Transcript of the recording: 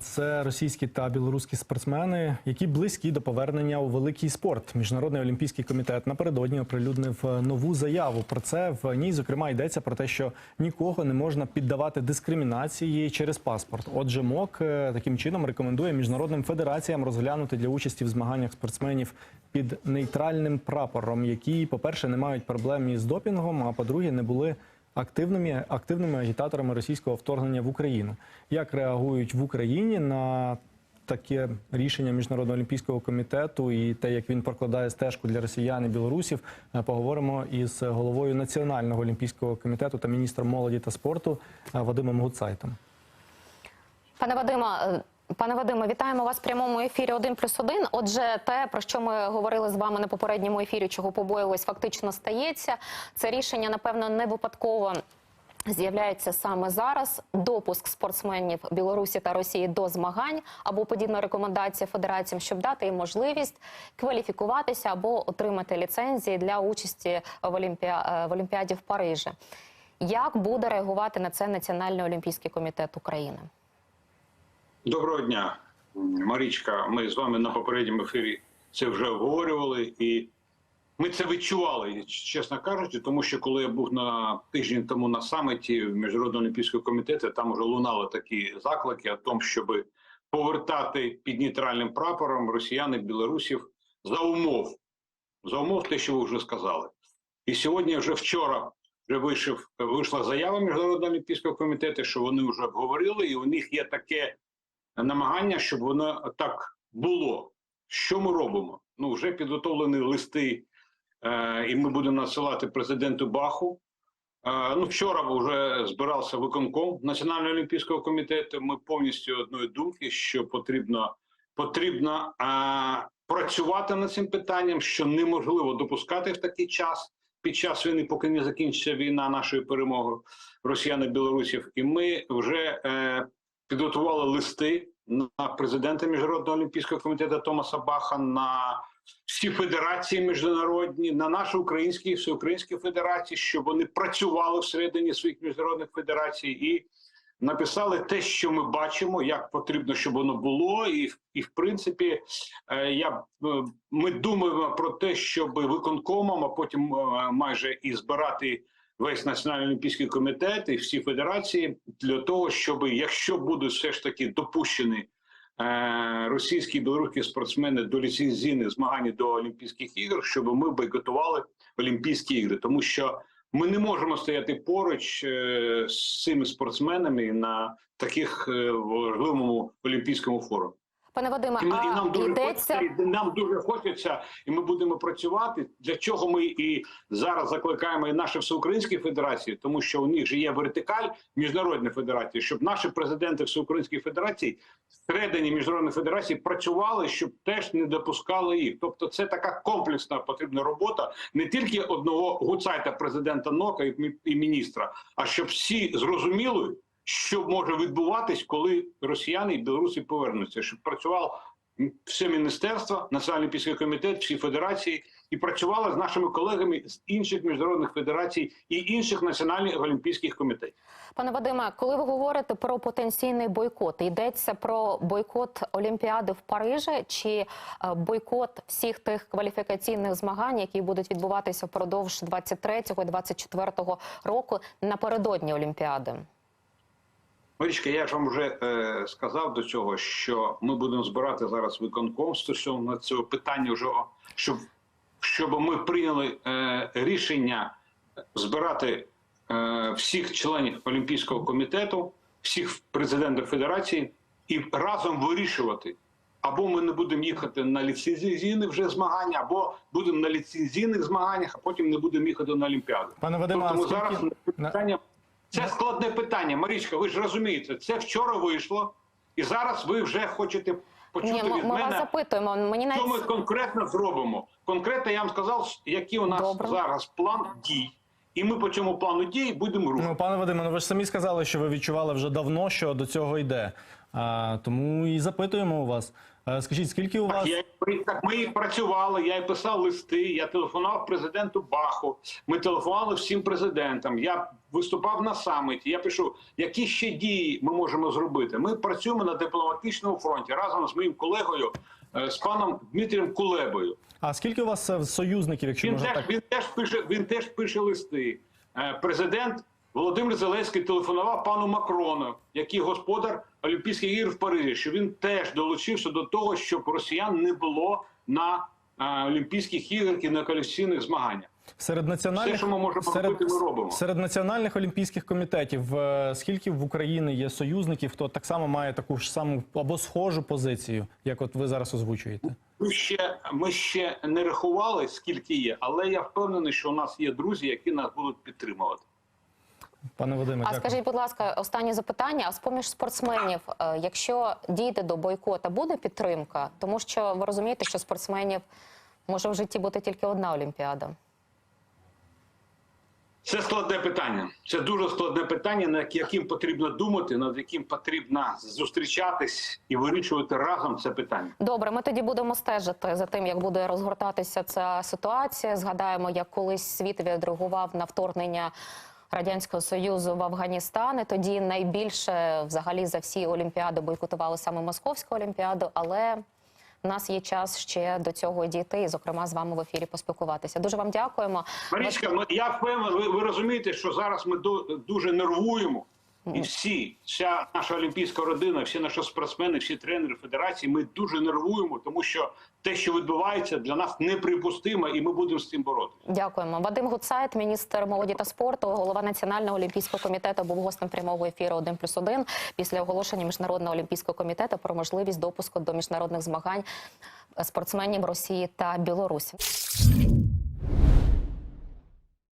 Це російські та білоруські спортсмени, які близькі до повернення у великий спорт. Міжнародний олімпійський комітет напередодні оприлюднив е, нову заяву. Про це в ній зокрема йдеться про те, що нікого не можна піддавати дискримінації через паспорт. Отже, МОК е, таким чином рекомендує міжнародним федераціям розглянути для участі в змаганнях спортсменів під нейтральним прапором, які, по-перше, не мають проблем із допінгом, а по-друге, не були активними активними агітаторами російського вторгнення в Україну. Як реагують в Україні на таке рішення міжнародного олімпійського комітету і те, як він прокладає стежку для росіян і білорусів, е, поговоримо із головою національного олімпійського комітету та міністром молоді та спорту е, Вадимом Гуцайтом. Пане Вадима, пане Вадиме, вітаємо вас в прямому ефірі «1 плюс 1». Отже, те, про що ми говорили з вами на попередньому ефірі, чого побоювались, фактично стається. Це рішення, напевно, не випадково. З'являється саме зараз допуск спортсменів Білорусі та Росії до змагань або подібна рекомендація федераціям, щоб дати їм можливість кваліфікуватися або отримати ліцензії для участі в, Олімпіа... в Олімпіаді в Парижі. Як буде реагувати на це Національний олімпійський комітет України? Доброго дня, Марічка. Ми з вами на попередньому ефірі це вже обговорювали, і ми це відчували, чесно кажучи, тому що коли я був на тиждень тому на саміті Міжнародного олімпійського комітету, там вже лунали такі заклики о тому, щоб повертати під нейтральним прапором росіян і білорусів за умов, за умов те, що ви вже сказали. І сьогодні, вже вчора, вже вийшов вийшла заява міжнародного олімпійського комітету, що вони вже обговорили, і у них є таке намагання, щоб воно так було. Що ми робимо? Ну вже підготовлені листи, е, і ми будемо надсилати президенту Баху. Е, ну, вчора вже збирався виконком Національного олімпійського комітету. Ми повністю одної думки, що потрібно потрібно е, працювати над цим питанням, що неможливо допускати в такий час під час війни, поки не закінчиться війна нашою перемогою росіян і білорусів. І ми вже е, підготували листи на президента міжнародного олімпійського комітету Томаса Баха, на всі федерації міжнародні, на наші українські і всеукраїнські федерації, щоб вони працювали всередині своїх міжнародних федерацій і написали те, що ми бачимо, як потрібно, щоб воно було, і і в принципі, е, я е, ми думаємо про те, щоб виконкомом, а потім е, майже і збирати весь національний олімпійський комітет і всі федерації для того, щоб якщо будуть все ж таки допущені е, російські і білоруські спортсмени до ліцензійних змагань до Олімпійських ігор, щоб ми бойкотували Олімпійські ігри, тому що ми не можемо стояти поруч е, з цими спортсменами на таких е, важливому олімпійському форумі. Пане Вадиме, І, ми- і нам дуже йдеться хочеться, і нам дуже хочеться, і ми будемо працювати. Для чого ми і зараз закликаємо і наші всеукраїнські федерації, тому що у них же є вертикаль міжнародної федерації, щоб наші президенти всеукраїнських федерацій всередині міжнародної федерації працювали, щоб теж не допускали їх. Тобто, це така комплексна потрібна робота не тільки одного гуцайта, президента НОКа і міністра, а щоб всі зрозуміли, що може відбуватись, коли росіяни і білоруси повернуться, щоб працював все міністерство, Національний олімпійський комітет, всі федерації, і працювала з нашими колегами з інших міжнародних федерацій і інших національних олімпійських комітетів. Пане Вадиме, коли ви говорите про потенційний бойкот, йдеться про бойкот Олімпіади в Парижі чи е, бойкот всіх тих кваліфікаційних змагань, які будуть відбуватися впродовж 23-го і 24-го року напередодні Олімпіади? Марічка, я ж вам вже е, сказав до цього, що ми будемо збирати зараз виконком стосовно цього питання, вже щоб, щоб ми прийняли е, рішення збирати е, всіх членів Олімпійського комітету, всіх президентів федерації і разом вирішувати. Або ми не будемо їхати на ліцензійних вже змагання, або будемо на ліцензійних змаганнях, а потім не будемо їхати на Олімпіаду. Пане Вадиме, а Тому скільки- зараз на- питання це складне питання. Марічка, ви ж розумієте, це вчора вийшло, і зараз ви вже хочете почути Ні, ми, від ми вас запитуємо. Мені що ми конкретно зробимо. Конкретно я вам сказав, який у нас Добре. зараз план дій, і ми по цьому плану дій будемо рухати. Ну, пане Вадиме, ну ви ж самі сказали, що ви відчували вже давно, що до цього йде. А, тому і запитуємо у вас. Е, Скажіть, скільки у вас я, так ми і працювали, я і писав листи, я телефонував президенту Баху, ми телефонували всім президентам. Я виступав на саміті. Я пишу, які ще дії ми можемо зробити. Ми працюємо на дипломатичному фронті разом з моїм колегою, е, з паном Дмитрієм Кулебою. А скільки у вас е, союзників, якщо Він можна теж так? він теж пише. Він теж пише листи. Е, Президент Володимир Зеленський телефонував пану Макрону, який господар Олімпійських ігор в Парижі. Що він теж долучився до того, щоб росіян не було на Олімпійських іграх і на кваліфікаційних змаганнях. Серед національних Все, що ми можемо робити, ми робимо. серед національних олімпійських комітетів. е, Скільки в Україні є союзників, хто так само має таку ж саму або схожу позицію, як от ви зараз озвучуєте? Ми ще ми ще не рахували, скільки є, але я впевнений, що у нас є друзі, які нас будуть підтримувати. Пане Вадиме, А дякую. скажіть, будь ласка, останнє запитання. А з поміж спортсменів, е, якщо дійде до бойкота, буде підтримка? Тому що ви розумієте, що спортсменів може в житті бути тільки одна олімпіада. Це складне питання. Це дуже складне питання, над яким потрібно думати, над яким потрібно зустрічатись і вирішувати разом це питання. Добре, ми тоді будемо стежити за тим, як буде розгортатися ця ситуація. Згадаємо, як колись світ відреагував на вторгнення радянського союзу в Афганістан. Тоді найбільше взагалі за всі олімпіади бойкотували саме московську олімпіаду, але. У нас є час ще до цього дійти, і, зокрема, з вами в ефірі поспілкуватися. Дуже вам дякуємо. Марічка, я впевнений, ви, ви розумієте, що зараз ми до дуже нервуємо. І всі, вся наша олімпійська родина, всі наші спортсмени, всі тренери федерації, ми дуже нервуємо, тому що те, що відбувається, для нас неприпустимо, і ми будемо з цим боротися. Дякуємо. Вадим Гуцайт, міністр молоді та спорту, голова Національного олімпійського комітету, був гостем прямого ефіру «1 плюс 1» після оголошення Міжнародного олімпійського комітету про можливість допуску до міжнародних змагань спортсменів Росії та Білорусі.